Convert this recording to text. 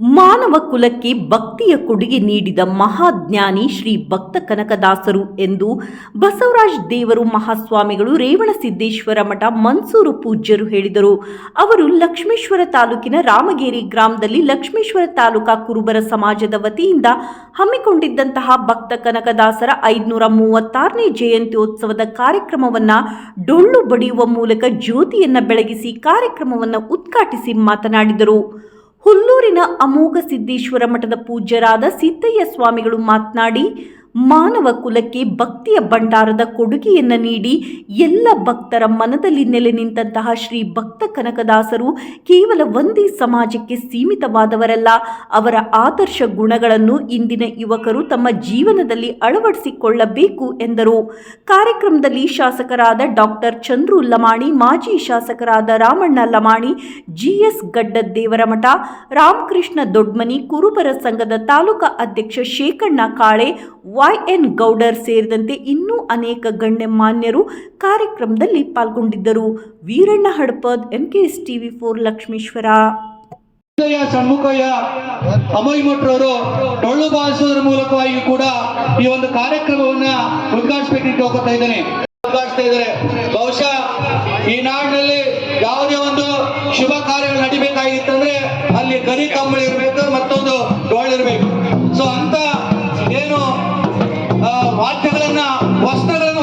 ಮಾನವ ಕುಲಕ್ಕೆ ಭಕ್ತಿಯ ಕೊಡುಗೆ ನೀಡಿದ ಮಹಾಜ್ಞಾನಿ ಶ್ರೀ ಭಕ್ತ ಕನಕದಾಸರು ಎಂದು ಬಸವರಾಜ್ ದೇವರು ಮಹಾಸ್ವಾಮಿಗಳು ರೇವಣಸಿದ್ದೇಶ್ವರ ಮಠ ಮನ್ಸೂರು ಪೂಜ್ಯರು ಹೇಳಿದರು. ಅವರು ಲಕ್ಷ್ಮೇಶ್ವರ ತಾಲೂಕಿನ ರಾಮಗೇರಿ ಗ್ರಾಮದಲ್ಲಿ ಲಕ್ಷ್ಮೇಶ್ವರ ತಾಲೂಕಾ ಕುರುಬರ ಸಮಾಜದ ವತಿಯಿಂದ ಹಮ್ಮಿಕೊಂಡಿದ್ದಂತಹ ಭಕ್ತ ಕನಕದಾಸರ ಐದುನೂರ ಮೂವತ್ತಾರನೇ ಜಯಂತ್ಯೋತ್ಸವದ ಕಾರ್ಯಕ್ರಮವನ್ನು ಡೊಳ್ಳು ಬಡಿಯುವ ಮೂಲಕ ಜ್ಯೋತಿಯನ್ನು ಬೆಳಗಿಸಿ ಕಾರ್ಯಕ್ರಮವನ್ನು ಉದ್ಘಾಟಿಸಿ ಮಾತನಾಡಿದರು. ಹುಲ್ಲೂರಿನ ಅಮೋಘ ಸಿದ್ದೇಶ್ವರ ಮಠದ ಪೂಜ್ಯರಾದ ಸಿದ್ದಯ್ಯ ಸ್ವಾಮಿಗಳು ಮಾತನಾಡಿ ಮಾನವ ಕುಲಕ್ಕೆ ಭಕ್ತಿಯ ಭಂಡಾರದ ಕೊಡುಗೆಯನ್ನು ನೀಡಿ ಎಲ್ಲ ಭಕ್ತರ ಮನದಲ್ಲಿ ನೆಲೆ ನಿಂತಹ ಶ್ರೀ ಭಕ್ತ ಕನಕದಾಸರು ಕೇವಲ ಒಂದೇ ಸಮಾಜಕ್ಕೆ ಸೀಮಿತವಾದವರಲ್ಲ, ಅವರ ಆದರ್ಶ ಗುಣಗಳನ್ನು ಇಂದಿನ ಯುವಕರು ತಮ್ಮ ಜೀವನದಲ್ಲಿ ಅಳವಡಿಸಿಕೊಳ್ಳಬೇಕು ಎಂದರು. ಕಾರ್ಯಕ್ರಮದಲ್ಲಿ ಶಾಸಕರಾದ ಡಾಕ್ಟರ್ ಚಂದ್ರು ಲಮಾಣಿ, ಮಾಜಿ ಶಾಸಕರಾದ ರಾಮಣ್ಣ ಲಮಾಣಿ, ಜಿಎಸ್ ಗಡ್ಡದ್ದೇವರಮಠ ರಾಮಕೃಷ್ಣ ದೊಡ್ಮನಿ, ಕುರುಬರ ಸಂಘದ ತಾಲೂಕಾ ಅಧ್ಯಕ್ಷ ಶೇಖಣ್ಣ ಕಾಳೆ ವೈಎನ್ ಗೌಡರ್ ಸೇರಿದಂತೆ ಇನ್ನೂ ಅನೇಕ ಗಣ್ಯಮಾನ್ಯರು ಕಾರ್ಯಕ್ರಮದಲ್ಲಿ ಪಾಲ್ಗೊಂಡಿದ್ದರು. Veeranna Hadapad MKS TV four Lakshmeshwar. Shanmukhayya ಅಮೋಯ್ ಅಮೋಯ್ಮಠರವರು ಡೊಳ್ಳು ಬಾರಿಸೋದ್ರ ಮೂಲಕವಾಗಿ ಕೂಡ ಈ ಒಂದು ಕಾರ್ಯಕ್ರಮವನ್ನ ಉದ್ಘಾಟಿಸಬೇಕಿಟ್ಟು ಹೋಗ್ತಾ ಇದ್ದೇನೆ. ಬಹುಶಃ ಈ ನಾಡಿನಲ್ಲಿ ಯಾವುದೇ ಒಂದು ಶುಭ ಕಾರ್ಯಗಳು ನಡಿಬೇಕಾಗಿತ್ತಂದ್ರೆ ಅಲ್ಲಿ ಗರಿ ಕಂಬಳಿ ಇರಬೇಕು, ಮತ್ತೊಂದು ಡೊಳ್ಳು ಇರಬೇಕು. ಸೊ ಅಂತ ಏನು ವಾದ್ಯಗಳನ್ನ ವಸ್ತ್ರಗಳನ್ನ